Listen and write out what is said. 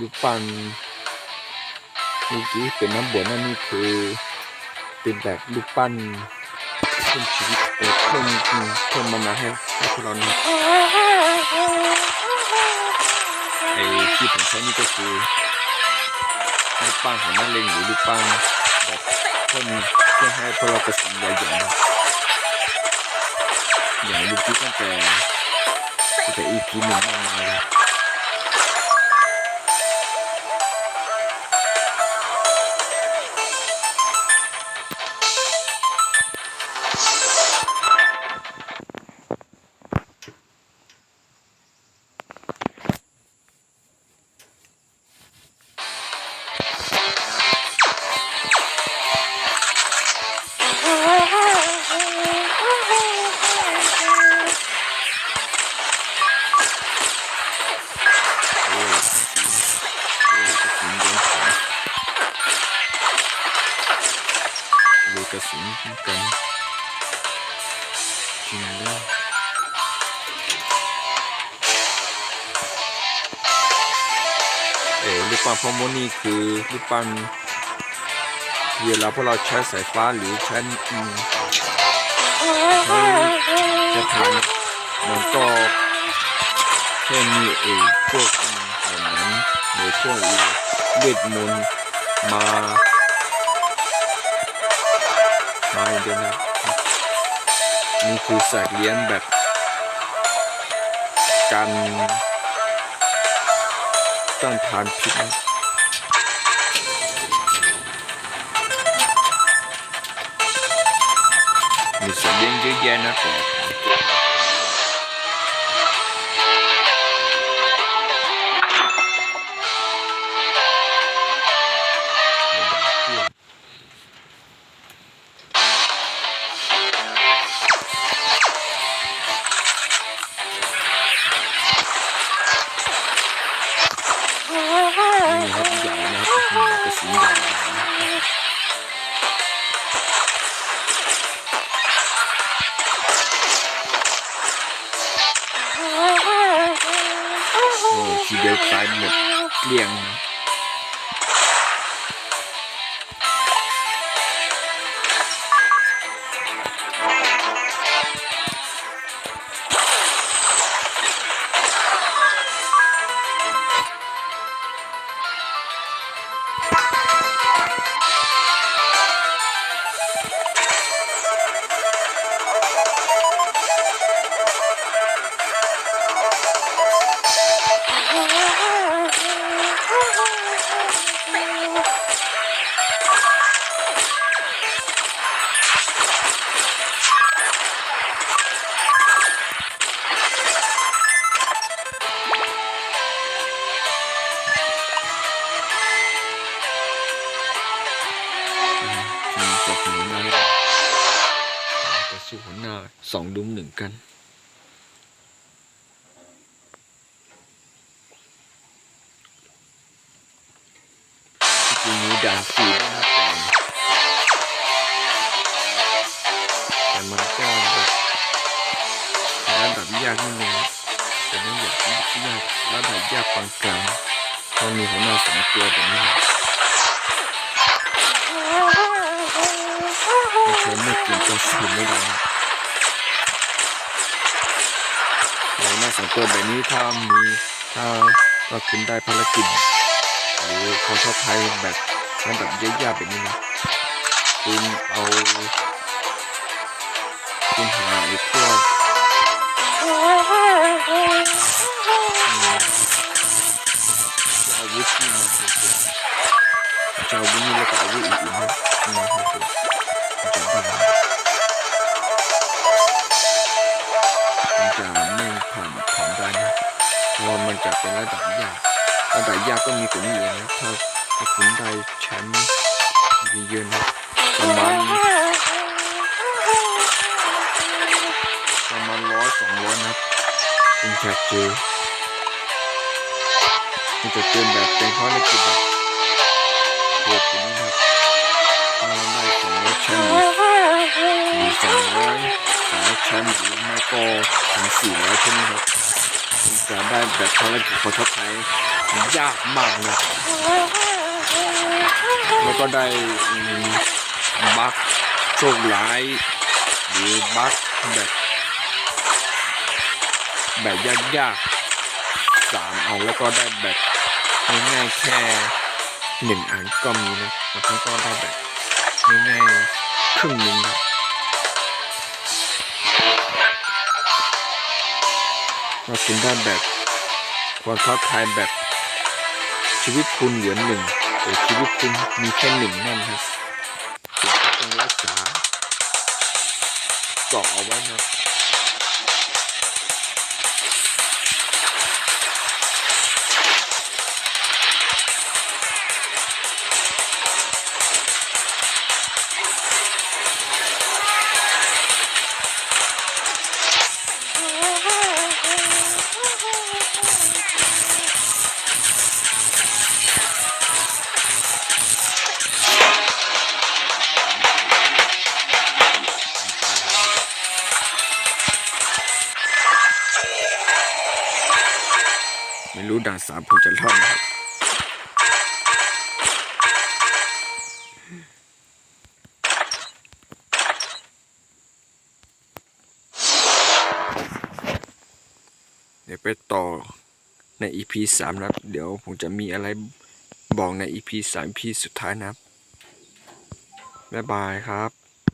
รูปปั้นเมื่อกี้เป็นน้ำบวชนั่นนี่คือเป็นแบบรูปปั้นเพิ่มชีวิตเพิ่มเพิ่มมานาให้ให้พวกเรานะไอ้ที่ผมใช้นี่ก็คือรูปปั้นของนักเลงหรือรูปปั้นแบบเพิ่มเพื่อให้พวกเรากระสินใหญ่ใหญ่อย่างเมื่อกี้ตั้งแต่ตั้งแต่ EP หนึ่งมาเลย กระสุนกันจริงเอ๋ลูกปั้นพ่อโมนี่คือลูกปั้นเวลาพวกเราใช้สายฟ้าหรือใช้อืมใช้จะทานมันก็แค่มีเออพวกอืมเหมือนนั้นหรือพวกอีเวทมนต์มา มาอย่างเดียวนะนี่คือสัตว์เลี้ยงแบบการต้านทานพิษนะมีสัตว์เลี้ยงเยอะแยะนะแต่ อืมกระสุนใหญ่ สู้หัวหน้าสองดุมหนึ่งกัน จริงมีด่านฟรีด้วยนะแต่แต่มันก็แบบระดับยากนิดนึงแต่ไม่อยากยากระดับยากปานกลางเพราะมีหัวหน้าสองตัวแบบนี้ ไม่ใช่ไม่กินก็สู้ไม่ได้นะหัวหน้าสองตัวแบบนี้ถ้ามีถ้าเราขึ้นได้ภารกิจหรือเขาชอบไทยแบบระดับยากๆแบบนี้นะคุณเอาคุณหาไอ้พวกอืมจะอาวุธที่มาให้คุณจะเอาวุธนี้แล้วก็อาวุธอื่นๆนะมาให้คุณมันจะได้ มันจะไม่ผ่านผ่านได้นะเพราะว่ามันจะเป็นระดับยากระดับยากก็มีกว่านี้เองนะถ้าถ้าคุณได้แชมป์เยอะนะประมาณประมาณร้อยสองร้อยนะคุณจะเจอคุณจะเจอแบบเป็นข้อเล็กแบบโหดกว่านี้นะครับ ชมป์หรือหรือสองร้อยสองร้อยแชมป์หรือไม่ก็ถึงสี่ร้อยใช่ไหมครับคุณจะได้แบบภารกิจขอทดไทยยากมากนะแล้วก็ได้บักโชคร้ายหรือบักแบบแบบยากๆสามอันแล้วก็ได้แบบง่ายๆแค่หนึ่งอันก็มีนะบางครั้งก็ได้แบบ ง่ายๆครึ่งหนึ่งนะก็คุณได้แบบความท้าทายแบบชีวิตคุณเหลือหนึ่งแต่ชีวิตคุณมีแค่หนึ่งนั่นครับคุณต้องรักษาเกาะเอาไว้นะ รู้ด่านสามผมจะรอดครับเดี๋ยวไปต่อใน EP สามนะครับ เดี๋ยวผมจะมีอะไรบอกใน EP สาม EP สุดท้ายนะครับ บ๊ายบายครับ